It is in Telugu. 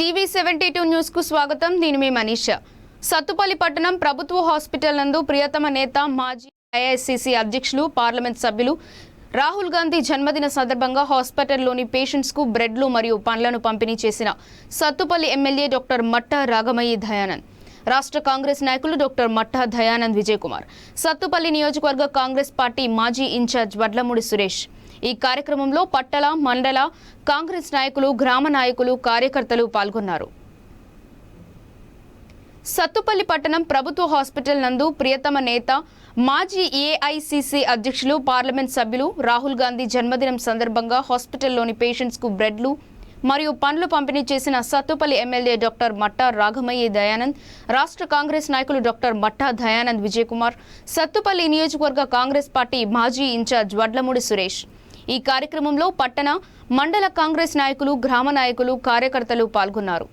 టీవీ సెవెంటీ టూ న్యూస్కు స్వాగతం. నేను మీ మనీష. సత్తుపల్లి పట్టణం ప్రభుత్వ హాస్పిటల్ నందు ప్రియతమ నేత మాజీ ఐఐసిసి అధ్యక్షులు పార్లమెంట్ సభ్యులు రాహుల్ గాంధీ జన్మదిన సందర్భంగా హాస్పిటల్లోని పేషెంట్స్కు బ్రెడ్లు మరియు పండ్లను పంపిణీ చేసిన సత్తుపల్లి ఎమ్మెల్యే డాక్టర్ మట్ట రాగమయ్యి దయానంద్. రాష్ట్ర కాంగ్రెస్ నాయకులు డాక్టర్ మట్టా దయానంద్ విజయ్ కుమార్ సత్తుపల్లి నియోజకవర్గ కాంగ్రెస్ పార్టీ మాజీ ఇన్ఛార్జ్ వడ్లమూడి సురేష్. ఈ కార్యక్రమంలో పట్టల మండల కాంగ్రెస్ నాయకులు గ్రామ నాయకులు కార్యకర్తలు పాల్గొన్నారు. సత్తుపల్లి పట్టణం ప్రభుత్వ హాస్పిటల్ నందు ప్రియతమ నేత మాజీ ఏఐసిసి అధ్యక్షులు పార్లమెంట్ సభ్యులు రాహుల్ గాంధీ జన్మదినం సందర్భంగా హాస్పిటల్లోని పేషెంట్స్కు బ్రెడ్లు మరియు పండ్లు పంపిణీ చేసిన సత్తుపల్లి ఎమ్మెల్యే డాక్టర్ మట్టా రాఘమయ్య దయానంద్ రాష్ట్ర కాంగ్రెస్ నాయకులు డాక్టర్ మట్టా దయానంద్ విజయకుమార్ సత్తుపల్లి నియోజకవర్గ కాంగ్రెస్ పార్టీ మాజీ ఇన్ఛార్జ్ వడ్లమూడి సురేష్. ఈ కార్యక్రమంలో పట్టణ మండల కాంగ్రెస్ నాయకులు గ్రామ నాయకులు కార్యకర్తలు పాల్గొన్నారు.